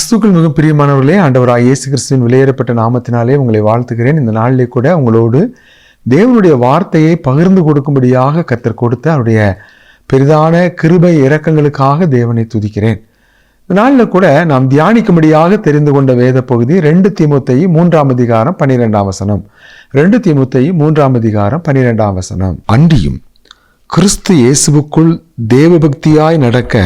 கிறிஸ்துக்கள் மிக பிரியமானவர்களே ஆண்டவராக இயேசு கிறிஸ்துவின் விலையேறப்பட்ட நாமத்தினாலே உங்களை வாழ்த்துகிறேன். இந்த நாளிலே கூட உங்களோடு தேவனுடைய வார்த்தையை பகிர்ந்து கொடுக்கும்படியாக கத்தர் கொடுத்த அவருடைய பெரிதான கிருபை இரக்கங்களுக்காக தேவனை துதிக்கிறேன். இந்த நாளில் கூட நாம் தியானிக்கும்படியாக தெரிந்து கொண்ட வேத பகுதி ரெண்டு தீமுத்தை மூன்றாம் அதிகாரம் பன்னிரெண்டாம் வசனம். ரெண்டு தீமுத்தை மூன்றாம் அதிகாரம் பன்னிரெண்டாம் வசனம். அன்றியும் கிறிஸ்து இயேசுவுக்குள் தேவபக்தியாய் நடக்க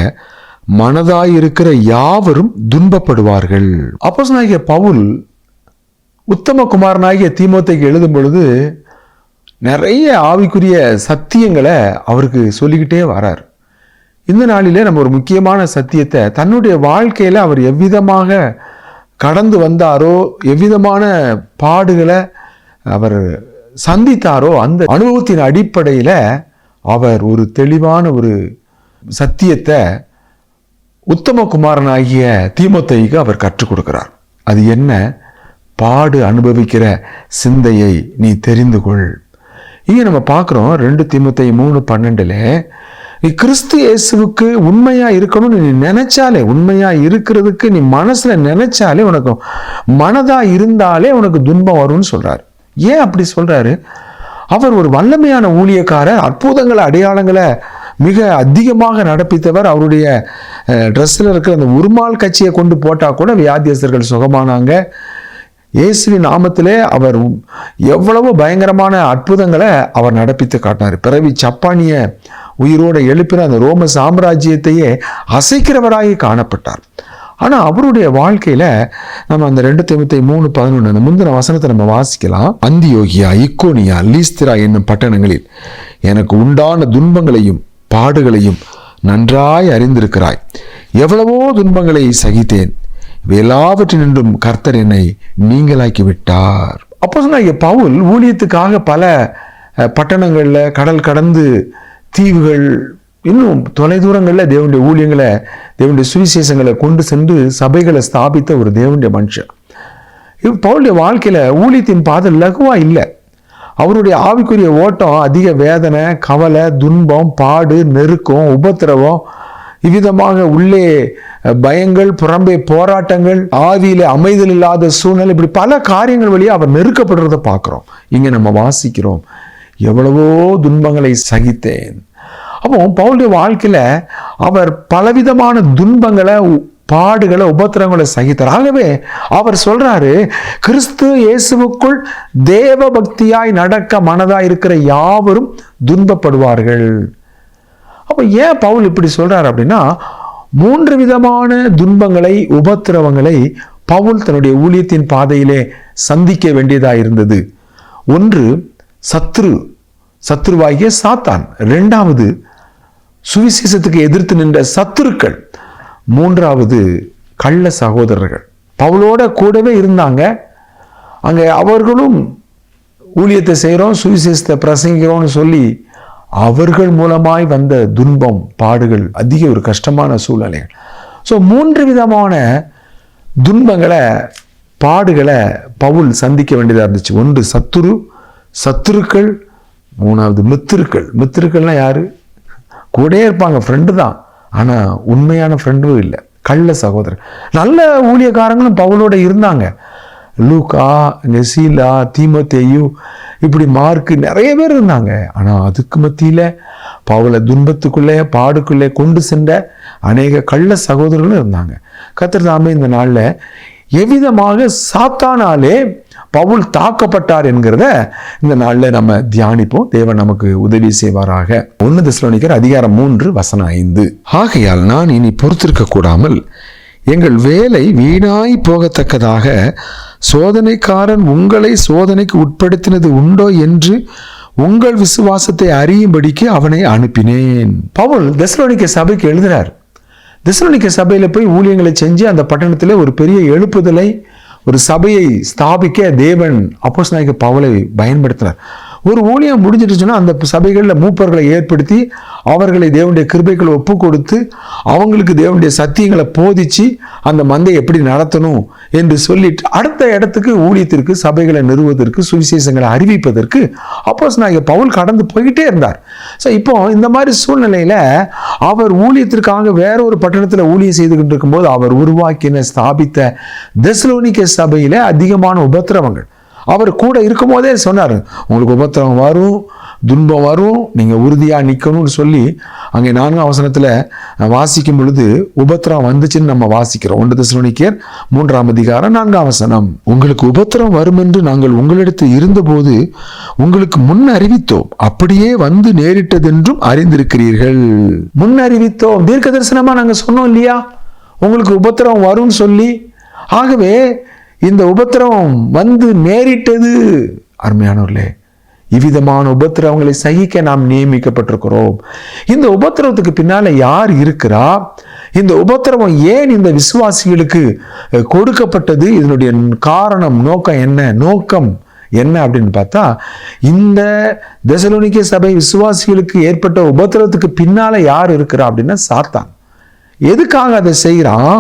மனதாயிருக்கிற யாவரும் துன்பப்படுவார்கள். அப்போஸ்தலனாகிய பவுல் உத்தம குமாரனாகிய தீமோத்தைக்கு எழுதும் பொழுது நிறைய ஆவிக்குரிய சத்தியங்களை அவருக்கு சொல்லிக்கிட்டே வரார். இந்த நாளிலே நம்ம ஒரு முக்கியமான சத்தியத்தை தன்னுடைய வாழ்க்கையில் அவர் எவ்விதமாக கடந்து வந்தாரோ எவ்விதமான பாடுகளை அவர் சந்தித்தாரோ அந்த அனுபவத்தின் அடிப்படையில் அவர் ஒரு தெளிவான ஒரு சத்தியத்தை உத்தம தீமத்தைக்கு அவர் கற்றுக் கொடுக்கிறார். அது என்ன? பாடு அனுபவிக்கிற சிந்தையை நீ தெரிந்து கொள். இங்கே நம்ம பார்க்குறோம் ரெண்டு தீமத்தை மூணு பன்னெண்டில் நீ கிறிஸ்து இயேசுவுக்கு உண்மையாக இருக்கணும்னு நீ நினைச்சாலே உண்மையாக இருக்கிறதுக்கு நீ மனசுல நினைச்சாலே உனக்கு மனதாக இருந்தாலே உனக்கு துன்பம் வரும்னு சொல்கிறார் ஏன் அப்படி சொல்கிறாரு அவர் ஒரு வல்லமையான ஊழியக்காரர் அற்புதங்களை அடையாளங்களை மிக அதிகமாக நடப்பித்தவர் அவருடைய ட்ரெஸ்ஸில் இருக்கிற அந்த உருமால் கட்சியை கொண்டு போட்டால் கூட வியாதியஸ்தர்கள் சுகமானாங்க. இயேசுவின் நாமத்திலே அவர் எவ்வளவு பயங்கரமான அற்புதங்களை அவர் நடப்பித்து காட்டினார். பிறவி ஜப்பானிய உயிரோடு எழுப்பின அந்த ரோம சாம்ராஜ்யத்தையே அசைக்கிறவராகி காணப்பட்டார். ஆனால் அவருடைய வாழ்க்கையில் நம்ம அந்த ரெண்டு தொண்ணூத்தி மூணு பதினொன்று அந்த முந்தின வசனத்தை நம்ம வாசிக்கலாம். அந்தியோகியா இக்கோனியா லீஸ்திரா என்னும் பட்டணங்களில் எனக்கு உண்டான துன்பங்களையும் பாடுகளையும் நன்றாய் அறிந்திருக்கிறாய். எவ்வளவோ துன்பங்களை சகித்தேன். எல்லாவற்றினின்றும் கர்த்தர் என்னை நீங்களாக்கி விட்டார் அப்போ சொன்ன பவுல் ஊழியத்துக்காக பல பட்டணங்களில் கடல் கடந்து தீவுகள் இன்னும் தொலைதூரங்களில் தேவனுடைய ஊழியங்களை தேவனுடைய சுவிசேஷங்களை கொண்டு சென்று சபைகளை ஸ்தாபித்த ஒரு தேவனுடைய மனுஷன். இவ் பவுலுடைய வாழ்க்கையில் ஊழியத்தின் பாதை லகுவாக இல்லை. அவருடைய ஆவிக்குரிய ஓட்டம் அதிக வேதனை கவலை துன்பம் பாடு நெருக்கம் உபத்திரவம் இவ்விதமாக உள்ளே பயங்கள் புறம்பே போராட்டங்கள் ஆவியில் அமைதல் இல்லாத சூழ்நிலை இப்படி பல காரியங்கள் வழியாக அவர் நெருக்கப்படுறதை பார்க்குறோம். இங்கே நம்ம வாசிக்கிறோம். எவ்வளவோ துன்பங்களை சகித்தேன். அப்போ பவுலுடைய வாழ்க்கையில் அவர் பலவிதமான துன்பங்களை உ- பாடுகளை உபத்திரங்களை சகித்தார். ஆகவே அவர் சொல்றாரு கிறிஸ்து இயேசுவுக்குள் தேவ பக்தியாய் நடக்க மனதாய் இருக்கிற யாவரும் துன்பப்படுவார்கள். அப்போ ஏன் பவுல் இப்படி சொல்றாரு அப்படின்னா மூன்று விதமான துன்பங்களை உபத்திரவங்களை பவுல் தன்னுடைய ஊழியத்தின் பாதையிலே சந்திக்க வேண்டியதாக இருந்தது. ஒன்று சத்ரு சத்ருவாகிய சாத்தான். ரெண்டாவது சுவிசேஷத்துக்கு எதிர்த்து நின்ற சத்துருக்கள். மூன்றாவது கள்ள சகோதரர்கள். பவுலோட கூடவே இருந்தாங்க. அங்கே அவர்களும் ஊழியத்தை செய்கிறோம் சுவிசேஷத்தை பிரசங்கிக்கிறோம்னு சொல்லி அவர்கள் மூலமாய் வந்த துன்பம் பாடுகள் அதிக ஒரு கஷ்டமான சூழ்நிலைகள். ஸோ மூன்று விதமான துன்பங்களை பாடுகளை பவுல் சந்திக்க வேண்டியதாக இருந்துச்சு. ஒன்று சத்துரு சத்துருக்கள். மூணாவது மித்திருக்கள். மித்திருக்கள்னால் யார்? கூடயே இருப்பாங்க ஃப்ரெண்டு தான். ஆனால் உண்மையான ஃப்ரெண்டும் இல்லை. கள்ள சகோதரர். நல்ல ஊழியக்காரங்களும் பவுலோட இருந்தாங்க. லூக்கா நெசீலா தீமத்தேயு இப்படி மார்க்கு நிறைய பேர் இருந்தாங்க. ஆனால் அதுக்கு மத்தியில் பவுலை துன்பத்துக்குள்ளே பாடுக்குள்ளே கொண்டு சென்ற அநேக கள்ள சகோதரர்களும் இருந்தாங்க. கத்திர தாமே இந்த நாளில் எவ்விதமாக சாத்தானாலே பவுல் தாக்கப்பட்டார் என்கிறத இந்த நாளில் நம்ம தியானிப்போம். தேவன் நமக்கு உதவி செய்வாராக. ஒன்று திசலோனிக்கர் அதிகாரம் மூன்று வசனம் ஐந்து. ஆகையால் நான் இனி பொறுத்திருக்க கூடாமல் எங்கள் வேலை வீணாய் போகத்தக்கதாக சோதனைக்காரன் உங்களை சோதனைக்கு உட்படுத்தினது உண்டோ என்று உங்கள் விசுவாசத்தை அறியும்படிக்கு அவனை அனுப்பினேன். பவுல் தெசலோனிக்க சபைக்கு எழுதுகிறார் தெசலோனிக்க சபையில் போய் ஊழியங்களை செஞ்சு அந்த பட்டணத்தில் ஒரு பெரிய எழுப்புதலை ஒரு சபையை ஸ்தாபிக்க தேவன் அப்போஸ் நாயக பவுலை பயன்படுத்தினார். ஒரு ஊழியம் முடிஞ்சிட்டுச்சுன்னா அந்த சபைகளில் மூப்பர்களை ஏற்படுத்தி அவர்களை தேவனுடைய கிருபைகளை ஒப்பு கொடுத்து அவங்களுக்கு தேவனுடைய சத்தியங்களை போதிச்சு அந்த மந்தை எப்படி நடத்தணும் என்று சொல்லிட்டு அடுத்த இடத்துக்கு ஊழியத்திற்கு சபைகளை நிறுவுவதற்கு சுவிசேஷங்களை அறிவிப்பதற்கு அப்போஸ் நான் பவுல் கடந்து போய்கிட்டே இருந்தார். ஸோ இப்போ இந்த மாதிரி சூழ்நிலையில் அவர் ஊழியத்திற்காக வேற ஒரு பட்டணத்தில் ஊழியம் செய்துகிட்டு இருக்கும்போது அவர் உருவாக்கின ஸ்தாபித்த தெசலோனிக்க சபையில் அதிகமான உபத்திரவங்கள். அவர் கூட இருக்கும்போதே சொன்னார் உங்களுக்கு உபத்திரவம் வரும் துன்பம் வரும் நீங்கள் உறுதியாக நிற்கணும்னு சொல்லி அங்கே நான்காம் அவசரத்தில் வாசிக்கும் பொழுது உபத்திரம் வந்துச்சுன்னு நம்ம வாசிக்கிறோம். ஒன்று தசுவனிக்கர் மூன்றாம் அதிகாரம் நான்காம் வசனம். உங்களுக்கு உபத்திரம் வரும் என்று நாங்கள் உங்களிடத்தில் இருந்தபோது உங்களுக்கு முன் அறிவித்தோம் அப்படியே வந்து நேரிட்டதென்றும் அறிந்திருக்கிறீர்கள். முன் அறிவித்தோம் தீர்க்க தரிசனமாக நாங்கள் சொன்னோம் இல்லையா? உங்களுக்கு உபத்திரம் வரும்னு சொல்லி. ஆகவே இந்த உபத்திரவம் வந்து நேரிட்டது. அருமையானவர்களே இவ்விதமான உபத்திரவங்களை சகிக்க நாம் நியமிக்கப்பட்டிருக்கிறோம். இந்த உபத்திரவத்துக்கு பின்னால் யார் இருக்கிறா? இந்த உபத்திரவம் ஏன் இந்த விசுவாசிகளுக்கு கொடுக்கப்பட்டது? இதனுடைய காரணம் நோக்கம் என்ன? நோக்கம் என்ன அப்படின்னு பார்த்தா இந்த தசலோனிக்க சபை விசுவாசிகளுக்கு ஏற்பட்ட உபத்திரவத்துக்கு பின்னால் யார் இருக்கிறா அப்படின்னா சாத்தான். எதுக்காக அதை செய்கிறான்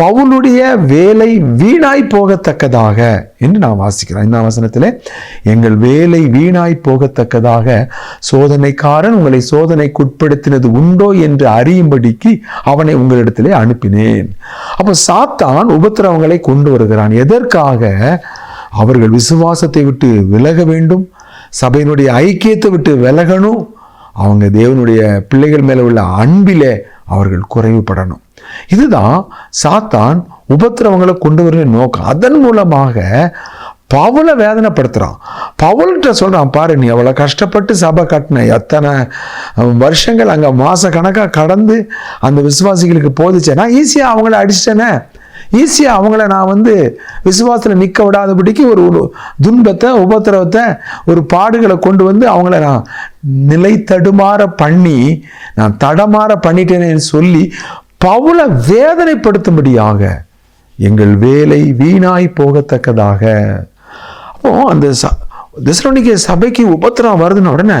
பவுலுடைய வேலை வீணாய் போகத்தக்கதாக என்று நான் வாசிக்கிறேன் இந்த வசனத்தில் எங்கள் வேலை வீணாய் போகத்தக்கதாக சோதனைக்காரன் உங்களை சோதனைக்குட்படுத்தினது உண்டோ என்று அறியும்படிக்கு அவனை உங்களிடத்திலே அனுப்பினேன். அப்போ சாத்தான் உபத்திரவங்களை கொண்டு வருகிறான். எதற்காக? அவர்கள் விசுவாசத்தை விட்டு விலக வேண்டும் சபையினுடைய ஐக்கியத்தை விட்டு விலகணும் அவங்க தேவனுடைய பிள்ளைகள் மேலே உள்ள அன்பிலே அவர்கள் குறைவுபடணும். இதுதான் சாத்தான் உபத்திரவங்களை கொண்டு வர நோக்கம். அதன் மூலமாக பவுலை வேதனைப்படுத்துகிறான் பவுல்கிட்ட சொல்கிறான் பாரு நீ அவ்வளோ கஷ்டப்பட்டு சபை கட்டின எத்தனை வருஷங்கள் அங்கே மாத கணக்காக கடந்து அந்த விசுவாசிகளுக்கு போதிச்சேன் நான் ஈஸியாக அவங்கள அடிச்சிட்டேனே. ஈஸியாக அவங்கள நான் வந்து விசுவாசத்தில் நிற்க விடாதபடிக்கு ஒரு ஒரு துன்பத்தை உபத்திரவத்தை ஒரு பாடுகளை கொண்டு வந்து அவங்கள நான் நிலை தடுமாற பண்ணி நான் தடமாற பண்ணிட்டேனேன்னு சொல்லி பவுல வேதனைப்படுத்தும்படியாக எங்கள் வேலை வீணாய் போகத்தக்கதாக. அப்போ அந்த ச திசரோனிக்க சபைக்கு உபத்திரம் வருதுன்னு உடனே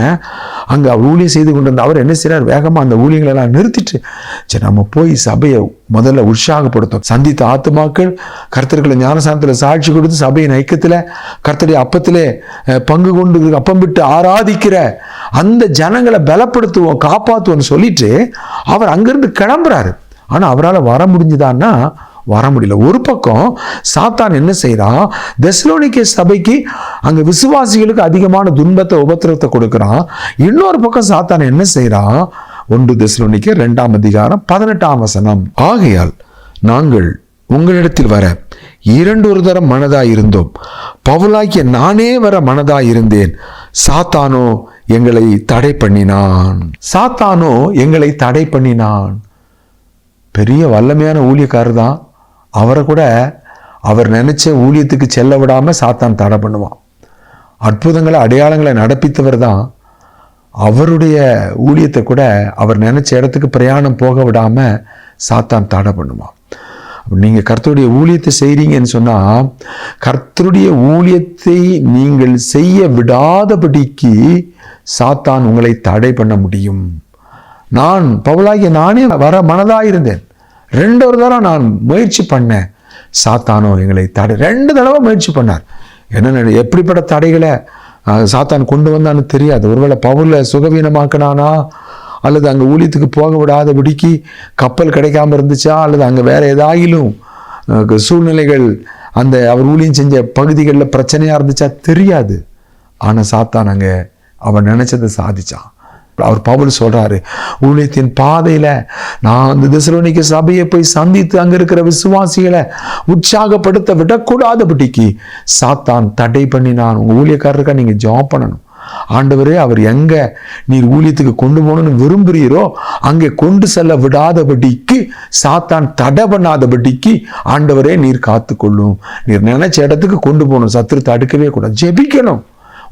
அங்கே அவர் ஊழியம் செய்து கொண்டு வந்த அவர் என்ன செய்கிறார் வேகமாக அந்த ஊழியங்களெல்லாம் நிறுத்திட்டு சரி நம்ம போய் சபையை முதல்ல உற்சாகப்படுத்தும். சந்தித்த ஆத்துமாக்கள் கர்த்தர்களை ஞானசானத்தில் சாட்சி கொடுத்து சபையின் ஐக்கியத்தில் கர்த்தருடைய அப்பத்திலே பங்கு கொண்டு அப்பம் விட்டு ஆராதிக்கிற அந்த ஜனங்களை பலப்படுத்துவோம் காப்பாற்றுவோம்னு சொல்லிட்டு அவர் அங்கிருந்து கிளம்புறாரு. ஆனால் அவரால் வர முடிஞ்சுதான்னா வர முடியல. ஒரு பக்கம் சாத்தான் என்ன செய்கிறான் தெசலோனிக்க சபைக்கு அங்கே விசுவாசிகளுக்கு அதிகமான துன்பத்தை உபத்திரத்தை கொடுக்குறான். இன்னொரு பக்கம் சாத்தான் என்ன செய்கிறான் ஒன்று தெசலோனிக்க ரெண்டாம் அதிகாரம் பதினெட்டாம் வசனம். ஆகையால் நாங்கள் உங்களிடத்தில் வர இரண்டு ஒரு தரம் மனதாக இருந்தோம். பவுலாக்கிய நானே வர மனதாக இருந்தேன். சாத்தானோ எங்களை தடை பண்ணினான். சாத்தானோ எங்களை தடை பண்ணினான். பெரிய வல்லமையான ஊழியக்காரர் தான் அவரை கூட அவர் நினச்ச ஊழியத்துக்கு செல்ல விடாமல் சாத்தான் தடை பண்ணுவான். அற்புதங்களை அடையாளங்களை நடப்பித்தவர் தான் அவருடைய ஊழியத்தை கூட அவர் நினச்ச இடத்துக்கு பிரயாணம் போக விடாமல் சாத்தான் தடை பண்ணுவான். நீங்கள் கர்த்தருடைய ஊழியத்தை செய்கிறீங்கன்னு சொன்னால் கர்த்தருடைய ஊழியத்தை நீங்கள் செய்ய விடாதபடிக்கு சாத்தான் உங்களை தடை பண்ண முடியும். நான் பவுலாகிய நானே வர மனதாயிருந்தேன் ரெண்டு ஒரு தடவை நான் முயற்சி பண்ணேன். சாத்தானோ எங்களை தடை ரெண்டு தடவை முயற்சி பண்ணார். என்ன எப்படிப்பட்ட தடைகளை சாத்தான் கொண்டு வந்தான்னு தெரியாது. ஒருவேளை பவுல சுகவீனமாக்கினானா? அல்லது அங்கே ஊழியத்துக்கு போக விடாத விடிக்கு கப்பல் கிடைக்காம இருந்துச்சா? அல்லது அங்கே வேறு ஏதாயிலும் சூழ்நிலைகள் அந்த அவர் ஊழியம் செஞ்ச பகுதிகளில் பிரச்சனையாக இருந்துச்சா? தெரியாது. ஆனால் சாத்தான் அங்கே அவன் நினச்சதை சாதிச்சான். அவர் பவுல் சொல்கிறாரு ஊழியத்தின் பாதையில் நான் அந்த திசரோனிக்கு சபையை போய் சந்தித்து அங்கே இருக்கிற விசுவாசிகளை உற்சாகப்படுத்த விடக்கூடாதபடிக்கு சாத்தான் தடை பண்ணி நான் உங்கள் ஊழியக்காரருக்கா நீங்கள் ஜாப் பண்ணணும். ஆண்டவரே அவர் எங்கே நீர் ஊழியத்துக்கு கொண்டு போகணும்னு விரும்புகிறீரோ அங்கே கொண்டு செல்ல விடாதபடிக்கு சாத்தான் தடை பண்ணாதபடிக்கு ஆண்டவரே நீர் காத்துக்கொள்ளும். நீர் நினைச்ச இடத்துக்கு கொண்டு போகணும் சத்துரு தடுக்கவே கூடாது. ஜெபிக்கணும்.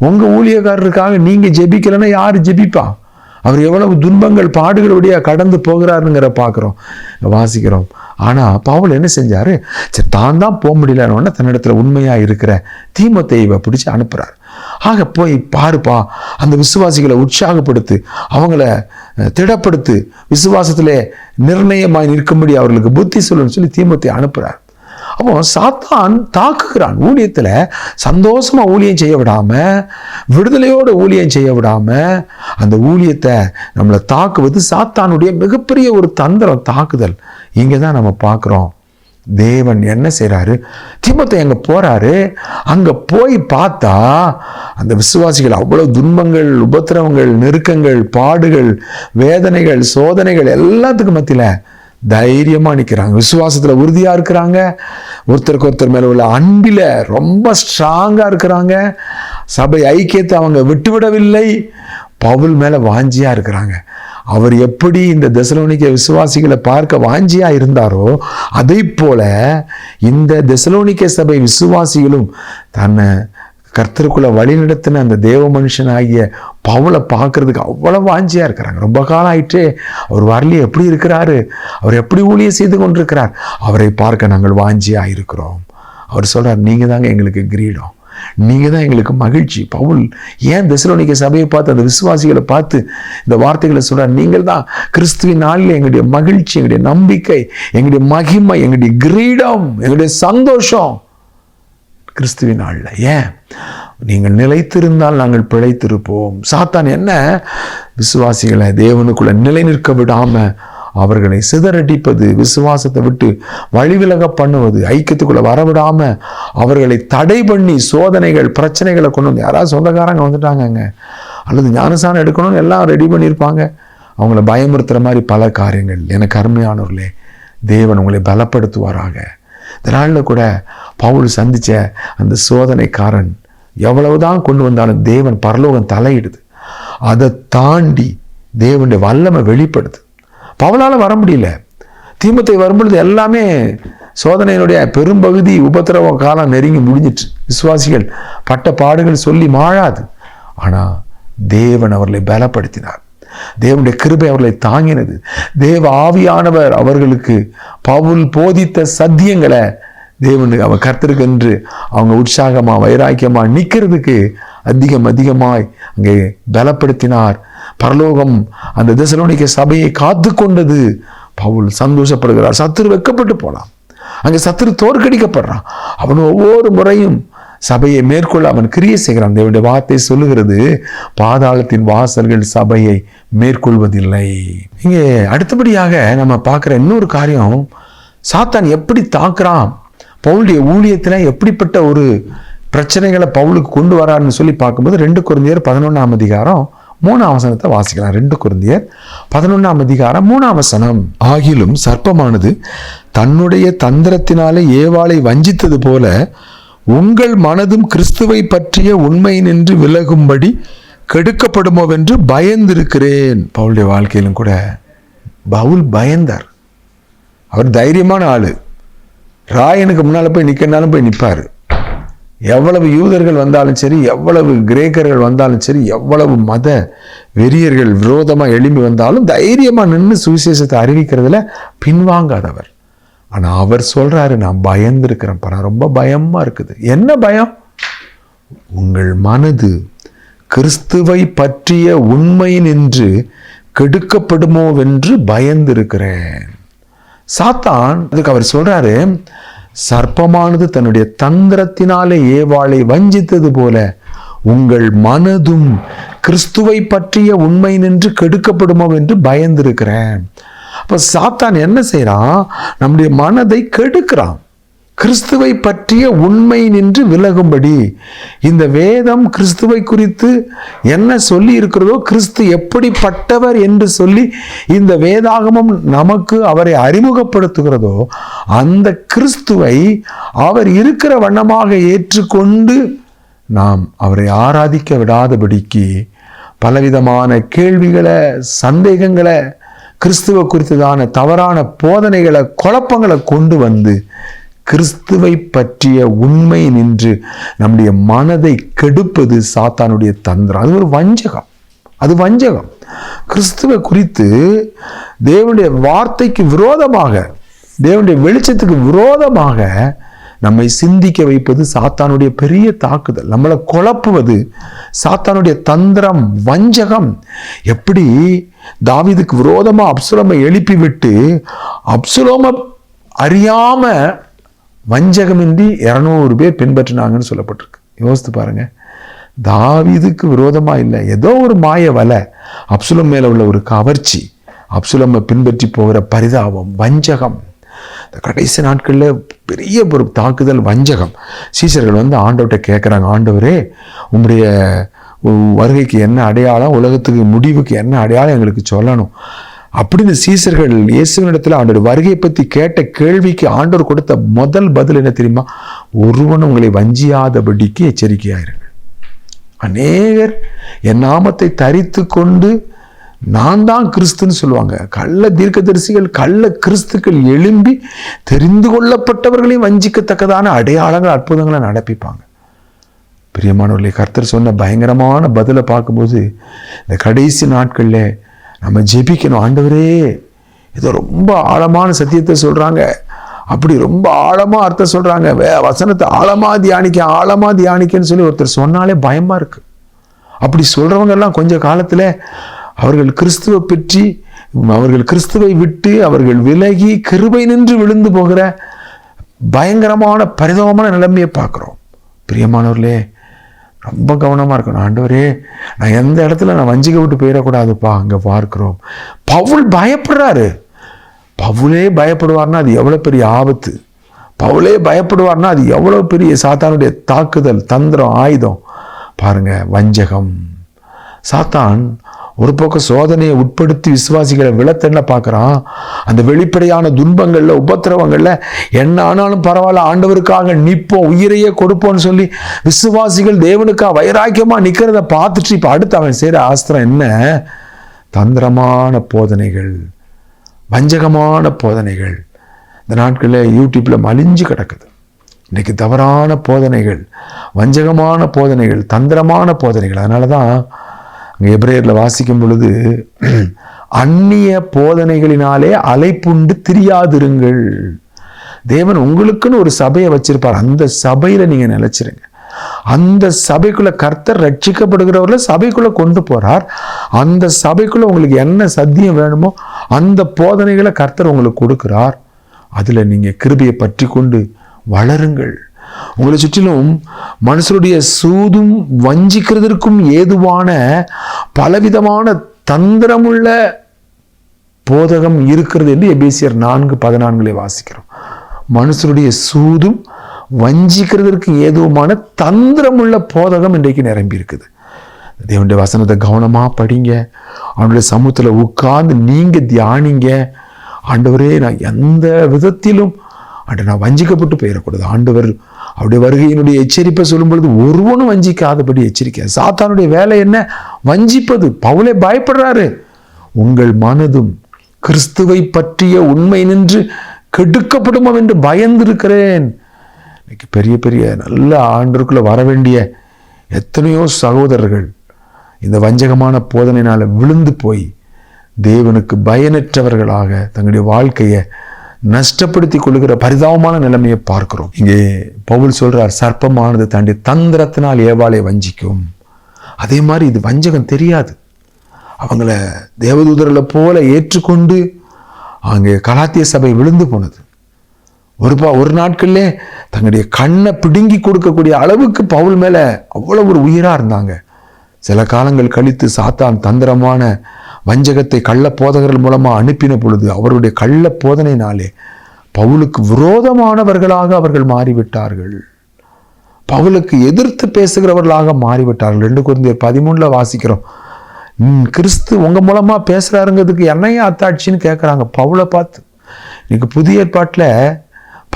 உங்கள் ஊழியக்காரருக்காக நீங்கள் ஜெபிக்கலைன்னா யார் ஜெபிப்பா? அவர் எவ்வளவு துன்பங்கள் பாடுகள் வழியாக கடந்து போகிறாருங்கிற பார்க்குறோம் வாசிக்கிறோம். ஆனால் பவுல் என்ன செஞ்சாரு? சரி தான் தான் போக முடியலன்னு தன்னிடத்துல உண்மையாக இருக்கிற தீமத்தைவை பிடிச்சி அனுப்புகிறார் ஆக போய் பாருப்பா அந்த விசுவாசிகளை உற்சாகப்படுத்து அவங்கள திடப்படுத்து விசுவாசத்திலே நிர்ணயமாய் நிற்கும்படி அவர்களுக்கு புத்தி சொல்லுன்னு சொல்லி தீமத்தை அனுப்புகிறார் அப்போ சாத்தான் தாக்குகிறான். ஊழியத்தில் சந்தோஷமாக ஊழியம் செய்ய விடாமல் விடுதலையோட ஊழியம் செய்ய விடாமல் அந்த ஊழியத்தை நம்மளை தாக்குவது சாத்தானுடைய மிகப்பெரிய ஒரு தந்திரம் தாக்குதல். இங்கே தான் நம்ம பார்க்குறோம். தேவன் என்ன செய்கிறாரு தீமத்தை அங்கே போகிறாரு அங்கே போய் பார்த்தா அந்த விசுவாசிகள் அவ்வளோ துன்பங்கள் உபத்திரவங்கள் நெருக்கங்கள் பாடுகள் வேதனைகள் சோதனைகள் எல்லாத்துக்கும் மத்தியில் தைரியமாக நிற்கிறாங்க விசுவாசத்தில் உறுதியாக இருக்கிறாங்க. ஒருத்தருக்கு ஒருத்தர் மேலே உள்ள அன்பில் ரொம்ப ஸ்ட்ராங்காக இருக்கிறாங்க. சபை ஐக்கியத்தை அவங்க விட்டுவிடவில்லை. பவுல் மேலே வாஞ்சியாக இருக்கிறாங்க. அவர் எப்படி இந்த தெசலோனிக்க விசுவாசிகளை பார்க்க வாஞ்சியாக இருந்தாரோ அதை போல இந்த தெசலோனிக்க சபை விசுவாசிகளும் தன்னை கர்த்தருக்குள்ள வழிநடத்தின அந்த தேவ மனுஷனாகிய பவுலை பார்க்கறதுக்கு அவ்வளோ வாஞ்சியாக இருக்கிறாங்க. ரொம்ப காலம் ஆயிட்டே அவர் வரலையே எப்படி இருக்கிறாரு? அவர் எப்படி ஊழியம் செய்து கொண்டிருக்கிறார்? அவரை பார்க்க நாங்கள் வாஞ்சியாக இருக்கிறோம். அவர் சொல்கிறார் நீங்கள் தாங்க எங்களுக்கு கிரீடம். நீங்கள் தான் எங்களுக்கு மகிழ்ச்சி. பவுல் ஏன் தெசலோனிக்க சபையை பார்த்து அந்த விசுவாசிகளை பார்த்து இந்த வார்த்தைகளை சொல்கிறார் நீங்கள் தான் கிறிஸ்துவின் நாளில் எங்களுடைய மகிழ்ச்சி எங்களுடைய நம்பிக்கை எங்களுடைய மகிமை எங்களுடைய கிரீடம் எங்களுடைய சந்தோஷம் கிறிஸ்துவின் ஆளில் ஏன்? நீங்கள் நிலைத்திருந்தால் நாங்கள் பிழைத்திருப்போம். சாத்தான் என்ன? விசுவாசிகளை தேவனுக்குள்ள நிலை நிற்க விடாமல் அவர்களை சிதறடிப்பது விசுவாசத்தை விட்டு வழிவிலக பண்ணுவது ஐக்கியத்துக்குள்ளே வரவிடாம அவர்களை தடை பண்ணி சோதனைகள் பிரச்சனைகளை கொண்டு வந்து யாராவது சொந்தக்காரங்க வந்துட்டாங்கங்க. அல்லது ஞானசானம் எடுக்கணும்னு எல்லாம் ரெடி பண்ணியிருப்பாங்க. அவங்கள பயமுறுத்துகிற மாதிரி பல காரியங்கள். எனக்கு அருமையானவர்களே தேவன் உங்களை பலப்படுத்துவாராக. இந்த நாளில் கூட பவுல் சந்தித்த அந்த சோதனைக்காரன் எவ்வளவுதான் கொண்டு வந்தாலும் தேவன் பரலோகம் தலையிடுது. அதை தாண்டி தேவனுடைய வல்லமை வெளிப்படுது. பவுலால் வர முடியல. தீமத்தை வரும்பொழுது எல்லாமே சோதனையினுடைய பெரும்பகுதி உபத்திரவ காலம் நெருங்கி முடிஞ்சிட்டு விசுவாசிகள் பட்ட பாடுகள் சொல்லி மாழாது. ஆனால் தேவன் அவர்களை பலப்படுத்தினார். தேவனுடைய கிருபை அவர்களை தாங்கினது. தேவ ஆவியானவர் அவர்களுக்கு பவுல் போதித்த சத்தியங்களை தேவனுக்கு அவன் கர்த்தருக்கென்று அவங்க உற்சாகமாக வைராக்கியமாக நிற்கிறதுக்கு அதிகம் அதிகமாய் அங்கே பலப்படுத்தினார். பரலோகம் அந்த தசலோனிக்க சபையை காத்து கொண்டது பவுல் சந்தோஷப்படுகிறார். சத்துரு வெக்கப்பட்டு போனான். அங்கே சத்துரு தோற்கடிக்கப்படுறான். அவன் ஒவ்வொரு முறையும் சபையை மேற்கொள்ள அவன் கிரியை செய்கிறான். தேவனுடைய வார்த்தை சொல்லுகிறது பாதாளத்தின் வாசல்கள் சபையை மேற்கொள்வதில்லை. இங்கே அடுத்தபடியாக நம்ம பார்க்குற இன்னொரு காரியம் சாத்தான் எப்படி தாக்குறான்? பவுலுடைய ஊழியத்தில் எப்படிப்பட்ட ஒரு பிரச்சனைகளை பவுலுக்கு கொண்டு வரான்னு சொல்லி பார்க்கும்போது ரெண்டு குருந்தியர் பதினொன்றாம் அதிகாரம் மூணாம் வசனத்தை வாசிக்கலாம். ரெண்டு குருந்தியர் பதினொன்றாம் அதிகாரம் மூணாம் வசனம். ஆகிலும் சர்ப்பமானது தன்னுடைய தந்திரத்தினாலே ஏவாளை வஞ்சித்தது போல உங்கள் மனதும் கிறிஸ்துவை பற்றிய உண்மை நின்று விலகும்படி கெடுக்கப்படுமோவென்று பயந்திருக்கிறேன். பவுளுடைய வாழ்க்கையிலும் கூட பவுல் பயந்தார். அவர் தைரியமான ஆள். ராயனுக்கு முன்னால் போய் நிற்கனாலும் போய் நிற்பார் எவ்வளவு யூதர்கள் வந்தாலும் சரி எவ்வளவு கிரேக்கர்கள் வந்தாலும் சரி எவ்வளவு மத வெறியர்கள் விரோதமாக எழும்பி வந்தாலும் தைரியமாக நின்று சுவிசேஷத்தை அறிவிக்கிறதுல பின்வாங்காதவர். ஆனால் அவர் சொல்றாரு நான் பயந்துருக்கிறேன் நான் ரொம்ப பயமா இருக்குது. என்ன பயம்? உங்கள் மனது கிறிஸ்துவை பற்றிய உண்மை நின்று கெடுக்கப்படுமோவென்று பயந்திருக்கிறேன். சாத்தான் அதுக்கு அவர் சொல்றாரு சர்ப்பமானது தன்னுடைய தந்திரத்தினாலே ஏவாளை வஞ்சித்தது போல உங்கள் மனதும் கிறிஸ்துவை பற்றிய உண்மை நின்று கெடுக்கப்படுமோ என்று பயந்திருக்கிறேன். இப்போ சாத்தான் என்ன செய்கிறான் நம்முடைய மனதை கெடுக்கிறான். கிறிஸ்துவை பற்றிய உண்மை நின்று விலகும்படி. இந்த வேதம் கிறிஸ்துவை குறித்து என்ன சொல்லி இருக்கிறதோ கிறிஸ்து எப்படிப்பட்டவர் என்று சொல்லி இந்த வேதாகமம் நமக்கு அவரை அறிமுகப்படுத்துகிறதோ அந்த கிறிஸ்துவை அவர் இருக்கிற வண்ணமாக ஏற்றுக்கொண்டு நாம் அவரை ஆராதிக்க விடாதபடிக்கு பலவிதமான கேள்விகளை சந்தேகங்களை கிறிஸ்துவ குறித்ததான தவறான போதனைகளை குழப்பங்களை கொண்டு வந்து கிறிஸ்துவை பற்றிய உண்மை நின்று நம்முடைய மனதை கெடுப்பது சாத்தானுடைய தந்திரம். அது ஒரு வஞ்சகம். அது வஞ்சகம். கிறிஸ்துவை குறித்து தேவனுடைய வார்த்தைக்கு விரோதமாக தேவனுடைய வெளிச்சத்துக்கு விரோதமாக நம்மை சிந்திக்க வைப்பது சாத்தானுடைய பெரிய தாக்குதல். நம்மளை குழப்புவது சாத்தானுடைய தந்திரம் வஞ்சகம். எப்படி தாவீதுக்கு விரோதமா அப்சுலமை எழுப்பி விட்டு அப்சுலோம அறியாம வஞ்சகமின்றி இரநூறு பேர் பின்பற்றினாங்கன்னு சொல்லப்பட்டிருக்கு. யோசித்து பாருங்க. தாவீதுக்கு விரோதமா இல்லை. ஏதோ ஒரு மாய வலை அப்சுலம் மேல உள்ள ஒரு கவர்ச்சி அப்சுலமை பின்பற்றி போகிற பரிதாபம் வஞ்சகம். இந்த கடைசி நாட்களில் பெரிய ஒரு தாக்குதல் வஞ்சகம். சீசர்கள் வந்து ஆண்டவர்கிட்ட கேட்குறாங்க ஆண்டவரே உங்களுடைய வருகைக்கு என்ன அடையாளம் உலகத்துக்கு முடிவுக்கு என்ன அடையாளம் எங்களுக்கு சொல்லணும். அப்படின்னு சீசர்கள் இயேசுவனிடத்தில் ஆண்டோட வருகையை பற்றி கேட்ட கேள்விக்கு ஆண்டவர் கொடுத்த முதல் பதில் என்ன தெரியுமா? ஒருவன் உங்களை வஞ்சியாதபடிக்கு எச்சரிக்கையாயிருங்க. அநேகர் என் நாமத்தை தரித்து கொண்டு நான் தான் கிறிஸ்துன்னு சொல்லுவாங்க. கள்ள தீர்க்கதரிசிகள் கள்ள கிறிஸ்துக்கள் எழும்பி தெரிந்து கொள்ளப்பட்டவர்களையும் வஞ்சிக்கத்தக்கதான அடையாளங்கள் அற்புதங்களை நடப்பிப்பாங்க. பிரியமானவர்களே கர்த்தர் சொன்ன பயங்கரமான பதிலை பார்க்கும்போது இந்த கடைசி நாட்களில் நம்ம ஜெபிக்கணும். ஆண்டவரே ஏதோ ரொம்ப ஆழமான சத்தியத்தை சொல்கிறாங்க அப்படி ரொம்ப ஆழமாக அர்த்தம் சொல்கிறாங்க வே வசனத்தை ஆழமாக தியானிக்க ஆழமாக தியானிக்கன்னு சொல்லி ஒருத்தர் சொன்னாலே பயமாக இருக்குது அப்படி சொல்கிறவங்கெல்லாம் கொஞ்சம் காலத்தில் அவர்கள் கிறிஸ்துவை பற்றி அவர்கள் கிறிஸ்துவை விட்டு அவர்கள் விலகி கிருபை நின்று விழுந்து போகிற பயங்கரமான பரிதாபமான நிலைமையை பார்க்குறோம். பிரியமானவர்களே ரொம்ப கவனமாக இருக்கணும். ஆண்டவரே நான் எந்த இடத்துல நான் வஞ்சிக்க விட்டு போயிடக்கூடாதுப்பா அங்கே பார்க்குறோம். பவுல் பயப்படுறாரு. பவுலே பயப்படுவார்னா அது எவ்வளோ பெரிய ஆபத்து. பவுலே பயப்படுவார்னா அது எவ்வளோ பெரிய சாத்தானுடைய தாக்குதல் தந்திரம் ஆயுதம். பாருங்க வஞ்சகம். சாத்தான் ஒரு பக்கம் சோதனையை உட்படுத்தி விசுவாசிகளை விளத்தென்ன பார்க்குறான்? அந்த வெளிப்படையான துன்பங்களில் உபத்திரவங்களில் என்ன ஆனாலும் பரவாயில்ல ஆண்டவருக்காக நிற்போம் உயிரையே கொடுப்போம்னு சொல்லி விசுவாசிகள் தேவனுக்காக வைராக்கியமாக நிற்கிறத பார்த்துட்டு இப்போ அடுத்து அவன் செய்கிற ஆஸ்திரம் என்ன? தந்திரமான போதனைகள் வஞ்சகமான போதனைகள். இந்த நாட்களில் யூடியூப்பில் மலிஞ்சு கிடக்குது. இன்றைக்கி தவறான போதனைகள் வஞ்சகமான போதனைகள் தந்திரமான போதனைகள். அதனால தான் அங்கே எப்ரேயரில் வாசிக்கும் பொழுது அந்நிய போதனைகளினாலே அலைப்புண்டு திரியாதிருங்கள். தேவன் உங்களுக்குன்னு ஒரு சபையை வச்சிருப்பார். அந்த சபையில் நீங்கள் நிலச்சிருங்க. அந்த சபைக்குள்ள கர்த்தர் ரட்சிக்கப்படுகிறவர்கள சபைக்குள்ள கொண்டு போறார். அந்த சபைக்குள்ள உங்களுக்கு என்ன சத்தியம் வேணுமோ அந்த போதனைகளை கர்த்தர் உங்களுக்கு கொடுக்கிறார். அதுல நீங்க கிருபியை பற்றி கொண்டு வளருங்கள். உங்களை சுற்றிலும் மனுஷருடைய சூதும் வஞ்சிக்கிறதற்கும் ஏதுவான பலவிதமான தந்திரமுள்ள போதகம் இருக்கிறது என்று எபேசியர் நான்கு பதினான்களை வாசிக்கிறோம். மனுஷருடைய சூதும் வஞ்சிக்கிறதற்கு ஏதுவுமான தந்திரமுள்ள போதகம் இன்றைக்கு நிரம்பி இருக்குது தேவனுடைய வசனத்தை கவனமாக படிங்க. அவனுடைய சமூகத்தில் உட்கார்ந்து நீங்கள் தியானிங்க. ஆண்டவரே நான் எந்த விதத்திலும் அன்று நான் வஞ்சிக்கப்பட்டு போயிடக்கூடாது. ஆண்டவர் அவருடைய வருகையினுடைய எச்சரிப்பை சொல்லும் பொழுது ஒருவனும் வஞ்சிக்காதபடி எச்சரிக்கை. சாத்தானுடைய வேலை என்ன? வஞ்சிப்பது. பவுலே பயப்படுறாரு. உங்கள் மனதும் கிறிஸ்துவை பற்றிய உண்மை நின்று கெடுக்கப்படுமோ என்று பயந்திருக்கிறேன். இன்னைக்கு பெரிய பெரிய நல்ல ஆண்டுக்குள்ள வர வேண்டிய எத்தனையோ சகோதரர்கள் இந்த வஞ்சகமான போதனையினால விழுந்து போய் தேவனுக்கு பயனற்றவர்களாக தங்களுடைய வாழ்க்கையை நஷ்டப்படுத்தி கொள்ளுகிற பரிதாபமான நிலைமையை பார்க்கிறோம். இங்கே பவுல் சொல்றார் சர்ப்பமானது தாண்டி தந்திரத்தினால் ஏவாளை வஞ்சிக்கும். அதே மாதிரி இது வஞ்சகம் தெரியாது. அவங்கள தேவதூதர்களை போல ஏற்றுக்கொண்டு அங்கே கலாத்திய சபை விழுந்து போனது. ஒரு பா ஒரு நாட்கள்லே தங்களுடைய கண்ணை பிடுங்கி கொடுக்கக்கூடிய அளவுக்கு பவுல் மேலே அவ்வளோ ஒரு உயிராக இருந்தாங்க. சில காலங்கள் கழித்து சாத்தான் தந்திரமான வஞ்சகத்தை கள்ள போதகர்கள் மூலமாக அனுப்பின பொழுது அவருடைய கள்ள போதனையினாலே பவுலுக்கு விரோதமானவர்களாக அவர்கள் மாறிவிட்டார்கள். பவுலுக்கு எதிர்த்து பேசுகிறவர்களாக மாறிவிட்டார்கள். ரெண்டு குழந்தையர் பதிமூணில் வாசிக்கிறோம். கிறிஸ்து உங்கள் மூலமாக பேசுகிறாருங்கிறதுக்கு என்னையே அத்தாட்சின்னு கேட்குறாங்க பவுலை பார்த்து. இன்னைக்கு புதிய ஏற்பாட்டில்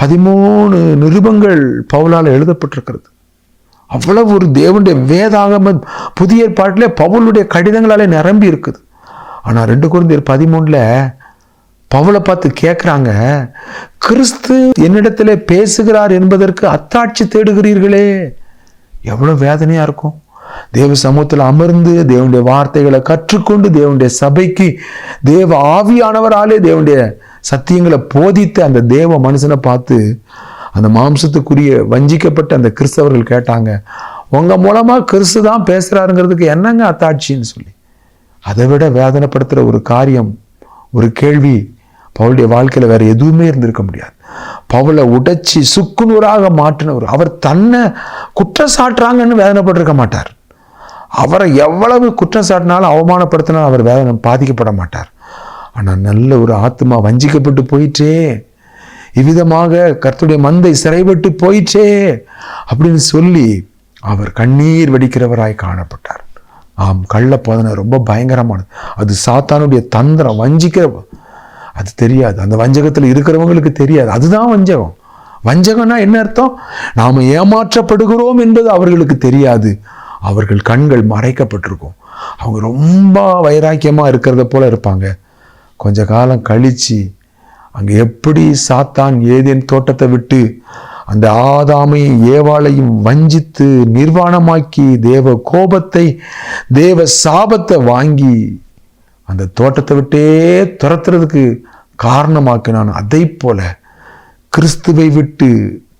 பதிமூணு நிருபங்கள் பவுலால் எழுதப்பட்டிருக்கிறது. அவ்வளவு ஒரு தேவனுடைய வேதாகம புதிய ஏற்பாட்டில் பவுலுடைய கடிதங்களாலே நிரம்பி இருக்குது ஆனால் ரெண்டு குழந்தையர் பதிமூணில் பவுலை பார்த்து கேட்குறாங்க கிறிஸ்து என்னிடத்துல பேசுகிறார் என்பதற்கு அத்தாட்சி தேடுகிறீர்களே. எவ்வளோ வேதனையாக இருக்கும். தேவ சமூகத்தில் அமர்ந்து தேவனுடைய வார்த்தைகளை கற்றுக்கொண்டு தேவனுடைய சபைக்கு தேவ ஆவியானவராலே தேவனுடைய சத்தியங்களை போதித்து அந்த தேவ மனுஷனை பார்த்து அந்த மாம்சத்துக்குரிய வஞ்சிக்கப்பட்ட அந்த கிறிஸ்தவர்கள் கேட்டாங்க உங்கள் மூலமாக கிறிஸ்து தான் பேசுகிறாருங்கிறதுக்கு என்னங்க அத்தாட்சின்னு சொல்லி? அதை விட வேதனைப்படுத்துகிற ஒரு காரியம் ஒரு கேள்வி பவுளுடைய வாழ்க்கையில் வேறு எதுவுமே இருந்திருக்க முடியாது. பவுலை உடைச்சி சுக்குநூறாக மாற்றினவர் அவர் தன்னை குற்றம் சாட்டுறாங்கன்னு வேதனைப்பட்டிருக்க மாட்டார். அவரை எவ்வளவு குற்றம் சாட்டினாலும் அவமானப்படுத்தினாலும் அவர் வேதனை பாதிக்கப்பட மாட்டார். ஆனால் நல்ல ஒரு ஆத்மா வஞ்சிக்கப்பட்டு போயிற்றே. இவ்விதமாக கர்த்துடைய மந்தை சிறைபட்டு போயிற்றே அப்படின்னு சொல்லி அவர் கண்ணீர் வடிக்கிறவராய் காணப்பட்டார். ஆம் கள்ள போதனை ரொம்ப பயங்கரமானது. அது சாத்தானுடைய தந்திரம் வஞ்சிக்கிற அது தெரியாது. அந்த வஞ்சகத்தில் இருக்கிறவங்களுக்கு தெரியாது. அதுதான் வஞ்சகம். வஞ்சகம்னா என்ன அர்த்தம்? நாம் ஏமாற்றப்படுகிறோம் என்பது அவர்களுக்கு தெரியாது. அவர்கள் கண்கள் மறைக்கப்பட்டிருக்கும். அவங்க ரொம்ப வைராக்கியமாக இருக்கிறத போல இருப்பாங்க. கொஞ்ச காலம் கழித்து அங்கே எப்படி சாத்தான் ஏதேன் தோட்டத்தை விட்டு அந்த ஆதாமையும் ஏவாளையும் வஞ்சித்து நிர்வாணமாக்கி தேவ கோபத்தை தேவ சாபத்தை வாங்கி அந்த தோட்டத்தை விட்டே துரத்துறதுக்கு காரணமாக்கினான். அதை போல கிறிஸ்துவை விட்டு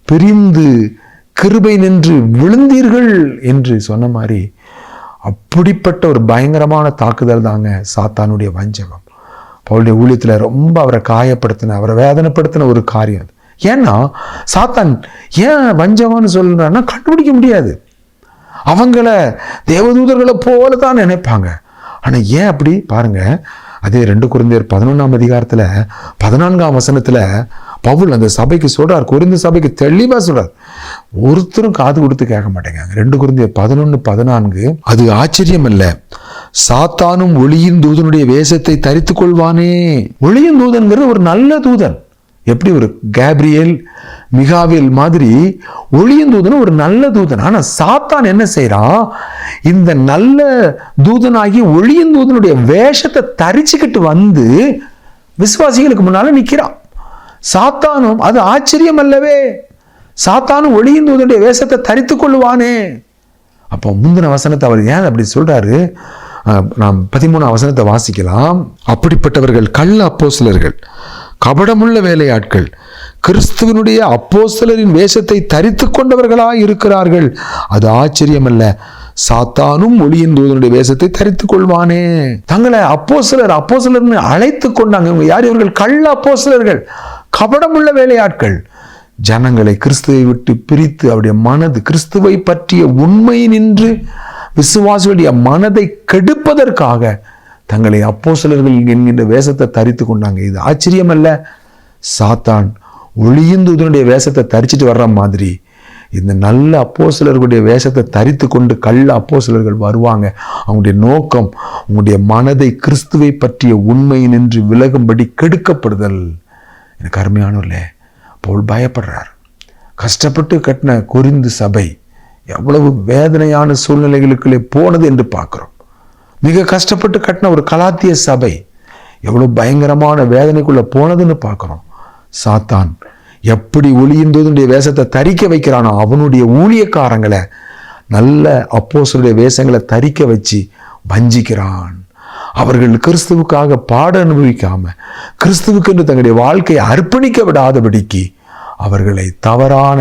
பிரிந்து கிருபை நின்று விழுந்தீர்கள் என்று சொன்ன மாதிரி அப்படிப்பட்ட ஒரு பயங்கரமான தாக்குதல் தாங்க சாத்தானுடைய வஞ்சகம். பவுளுடைய ஊழியத்தில் ரொம்ப அவரை காயப்படுத்தின அவரை வேதனைப்படுத்தின ஒரு காரியம் அது. ஏன்னா சாத்தான் ஏன் வஞ்சகம்னு சொல்கிறான்னா கண்டுபிடிக்க முடியாது. அவங்கள தேவதூதர்களை போல தான் நினைப்பாங்க. ஆனால் ஏன் அப்படி? பாருங்க அதே ரெண்டு குருந்தையர் பதினொன்றாம் அதிகாரத்தில் பதினான்காம் வசனத்தில் பவுல் அந்த சபைக்கு சொல்கிறார் குறைந்த சபைக்கு தெளிவாக சொல்கிறார் ஒருத்தரும் காது கொடுத்து கேட்க மாட்டேங்காங்க ரெண்டு குருந்தியர் பதினொன்று பதினான்கு அது ஆச்சரியம் அல்ல. சாத்தானும் ஒளியின் தூதனுடைய வேஷத்தை தரித்து கொள்வானே ஒளியின் தூதன்கிறது ஒரு நல்ல தூதன். எப்படி ஒரு கேப்ரியல் மிகாவில் மாதிரி ஒளியின் தூதன் ஒரு நல்ல தூதன். ஆனால் சாத்தான் என்ன செய்கிறான் இந்த நல்ல தூதனாகி ஒளியின் தூதனுடைய வேஷத்தை தரிச்சுக்கிட்டு வந்து விசுவாசிகளுக்கு முன்னால் நிற்கிறான் சாத்தானும் அது ஆச்சரியம் அல்லவே. சாத்தானும் ஒளியின் தூதனுடைய வேஷத்தை தரித்து கொள்ளுவானே. அப்போ முந்தின வசனத்தை அவர் ஏன் அப்படி சொல்கிறாரு நாம் பதிமூணாம் வசனத்தை வாசிக்கலாம். அப்படிப்பட்டவர்கள் கள்ள அப்போஸ்தலர்கள். கபடமுள்ள வேலையாட்கள் கிறிஸ்துவனுடைய அப்போஸ்தலரின் வேஷத்தை தரித்து கொண்டவர்களாய் இருக்கிறார்கள். அது ஆச்சரியமல்ல. சாத்தானும் ஒளியின் தூதனுடைய வேஷத்தை தரித்துக் கொள்வானே. தங்களை அப்போஸ்தலர் அப்போஸ்தலர்னு அழைத்து கொண்டாங்க. இவங்க யார்? இவர்கள் கள்ள அப்போஸ்தலர்கள். கபடமுள்ள வேலையாட்கள். ஜனங்களை கிறிஸ்துவை விட்டு பிரித்து அவருடைய மனது கிறிஸ்துவை பற்றிய உண்மை நின்று விசுவாசிகளுடைய மனதை கெடுப்பதற்காக தங்களை அப்போஸ்தலர்கள் என்கின்ற வேஷத்தை தரித்து கொண்டாங்க. இது ஆச்சரியம் அல்ல சாத்தான் ஒளியந்தூதனுடைய வேஷத்தை தரிச்சிட்டு வர்ற மாதிரி இந்த நல்ல அப்போஸ்தலர்களுடைய வேஷத்தை தரித்து கொண்டு கள்ள அப்போஸ்தலர்கள் வருவாங்க. அவங்களுடைய நோக்கம் உங்களுடைய மனதை கிறிஸ்துவை பற்றிய உண்மை நின்று விலகும்படி கெடுக்கப்படுதல். எனக்கு அருமையானவர்களே பவுல் பயப்படுறார். கஷ்டப்பட்டு கட்டின குறிந்து சபை எவ்வளவு வேதனையான சூழ்நிலைகளுக்குள்ளே போனது என்று பார்க்குறோம். மிக கஷ்டப்பட்டு கட்டின ஒரு கலாத்திய சபை எவ்வளவு பயங்கரமான வேதனைக்குள்ள போனதுன்னு பார்க்குறோம். சாத்தான் எப்படி ஒளியின்றதுடைய வேஷத்தை தரிக்க வைக்கிறானோ அவனுடைய ஊழியக்காரங்களை நல்ல அப்போசருடைய வேஷங்களை தரிக்க வச்சு வஞ்சிக்கிறான். அவர்கள் கிறிஸ்துவுக்காக பாட அனுபவிக்காம கிறிஸ்துவுக்கு என்று தங்களுடைய வாழ்க்கையை அர்ப்பணிக்க விடாதபடிக்கு அவர்களை தவறான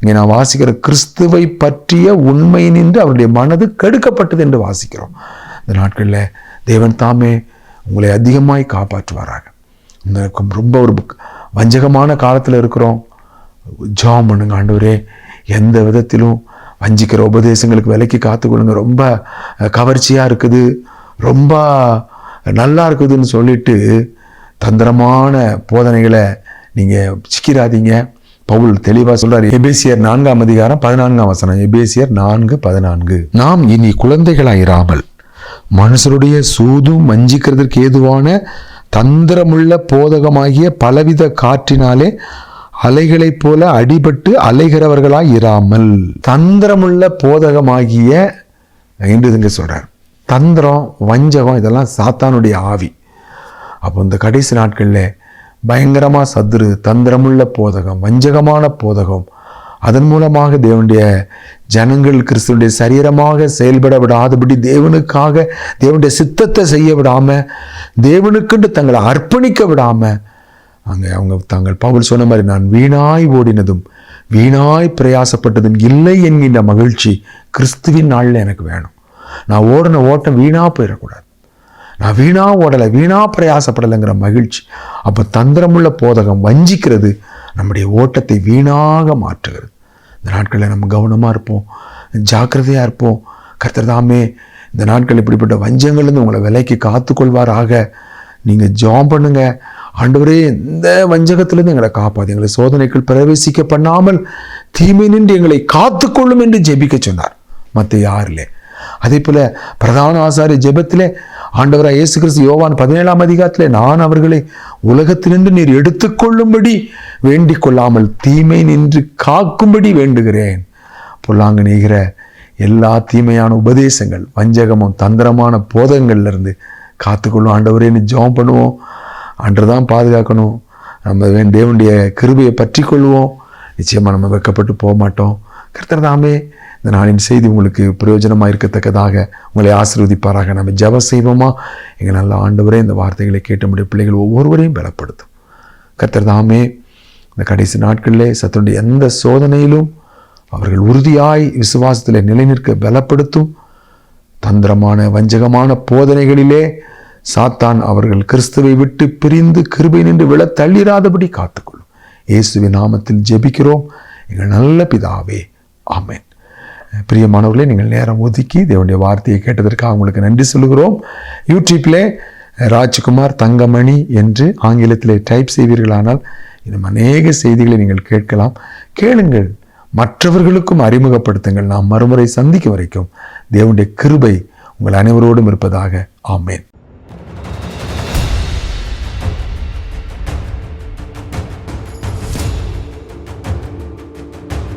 இங்கே நான் வாசிக்கிற கிறிஸ்துவை பற்றிய உண்மை நின்று அவருடைய மனது கெடுக்கப்பட்டது என்று வாசிக்கிறோம். இந்த நாட்களில் தேவன் தாமே உங்களை அதிகமாய் காப்பாற்றுவாராக. இந்த ரொம்ப ஒரு வஞ்சகமான காலத்தில் இருக்கிறோம். ஜாம் பண்ணுங்க ஆண்டவரே. எந்த விதத்திலும் வஞ்சிக்கிற உபதேசங்களுக்கு விலைக்கு காத்துக்கொள்ளுங்க. ரொம்ப கவர்ச்சியாக இருக்குது. ரொம்ப நல்லா இருக்குதுன்னு சொல்லிட்டு தந்திரமான போதனைகளை நீங்கள் சிக்கிறாதீங்க பவுல் தெளிவாக சொல்றாரு. எபேசியர் நான்காம் அதிகாரம் பதினான்காம் வசனம். எபேசியர் நான்கு பதினான்கு. நாம் இனி குழந்தைகளாயிராமல் மனுஷருடைய சூதும் வஞ்சிக்கிறதுக்கு ஏதுவான தந்திரமுள்ள போதகமாகிய பலவித காற்றினாலே அலைகளைப் போல அடிபட்டு அலைகிறவர்களாய் இராமல். தந்திரமுள்ள போதகமாகிய என்று இங்க சொல்கிறார் தந்திரம் வஞ்சகம் இதெல்லாம் சாத்தானுடைய ஆவி. அப்போ இந்த கடைசி நாட்களில் பயங்கரமாக சத்துரு தந்திரமுள்ள போதகம் வஞ்சகமான போதகம் அதன் மூலமாக தேவனுடைய ஜனங்கள் கிறிஸ்துவனுடைய சரீரமாக செயல்பட விடாதபடி தேவனுக்காக தேவனுடைய சித்தத்தை செய்ய விடாமல் தேவனுக்குன்னு தங்களை அர்ப்பணிக்க விடாமல் அங்கே அவங்க தாங்கள் பவுல் சொன்ன மாதிரி நான் வீணாய் ஓடினதும் வீணாய் பிரயாசப்பட்டதும் இல்லை என்கின்ற மகிழ்ச்சி கிறிஸ்துவின் நாளில் எனக்கு வேணும். நான் ஓடின ஓட்டம் வீணாக போயிடக்கூடாது. நான் வீணாக ஓடலை வீணாக பிரயாசப்படலைங்கிற மகிழ்ச்சி. அப்போ தந்திரமுள்ள போதகம் வஞ்சிக்கிறது நம்முடைய ஓட்டத்தை வீணாக மாற்றுகிறது. இந்த நாட்களில் நம்ம கவனமாக இருப்போம். ஜாக்கிரதையாக இருப்போம். கர்த்தர் தாமே இந்த நாட்கள் இப்படிப்பட்ட வஞ்சங்கள்லேருந்து உங்களை விலைக்கு காத்துக்கொள்வாராக. நீங்கள் ஜாம் பண்ணுங்கள் ஆண்டவரே எந்த வஞ்சகத்திலிருந்து எங்களை காப்பாது எங்களை சோதனைக்குள் பிரவேசிக்க பண்ணாமல் தீமை நின்று எங்களை காத்துக்கொள்ளும் என்று ஜெபிக்க சொன்னார். மற்ற யாரில்லை அதே போல பிரதான ஆசாரிய ஜெபத்திலே ஆண்டவராக இயேசு கிறிஸ்து யோவான் பதினேழாம் அதிகாரத்திலே நான் அவர்களை உலகத்திலிருந்து நீர் எடுத்துக்கொள்ளும்படி வேண்டிக் கொள்ளாமல் தீமை நின்று காக்கும்படி வேண்டுகிறேன். பொல்லாங்க நெய்கிற எல்லா தீமையான உபதேசங்கள் வஞ்சகமும் தந்திரமான போதகங்கள்லேருந்து காத்துக்கொள்ளும். ஆண்டவரேன்னு ஜெபம் பண்ணுவோம். அன்று தான் பாதுகாக்கணும். நம்ம தேவனுடைய கிருபையை பற்றி கொள்வோம் நிச்சயமாக நம்ம வெக்கப்பட்டு போக மாட்டோம் கர்த்தர் தாமே இந்த நாளின் செய்தி உங்களுக்கு பிரயோஜனமாக இருக்கத்தக்கதாக உங்களை ஆசீர்வதிப்பாராக. நம்ம ஜப செய்வோமா? எங்கள் நல்ல ஆண்டவரே இந்த வார்த்தைகளை கேட்ட முடிய பிள்ளைகள் ஒவ்வொருவரையும் பலப்படுத்தும். கர்த்தர் தாமே இந்த கடைசி நாட்களிலே சத்துடைய எந்த சோதனையிலும் அவர்கள் உறுதியாய் விசுவாசத்தில் நிலைநிற்க பலப்படுத்தும். தந்திரமான வஞ்சகமான போதனைகளிலே சாத்தான் அவர்கள் கிறிஸ்துவை விட்டு பிரிந்து கிருபை நின்று விழ தள்ளிராதபடி காத்துக்கொள்ளும். இயேசுவின் நாமத்தில் ஜெபிக்கிறோம். எங்கள் நல்ல பிதாவே ஆமேன். பிரியமானவர்களே நீங்கள் நேரம் ஒதுக்கி தேவனுடைய வார்த்தையை கேட்டதற்காக உங்களுக்கு நன்றி சொல்கிறோம் யூடியூப்பிலே ராஜ்குமார் தங்கமணி என்று ஆங்கிலத்திலே டைப் செய்வீர்களானால் இன்னும் அநேக செய்திகளை நீங்கள் கேட்கலாம். கேளுங்கள். மற்றவர்களுக்கும் அறிமுகப்படுத்துங்கள். நாம் மறுமுறை சந்திக்கும் வரைக்கும் தேவனுடைய கிருபை உங்கள் அனைவரோடும் இருப்பதாக. ஆமேன்.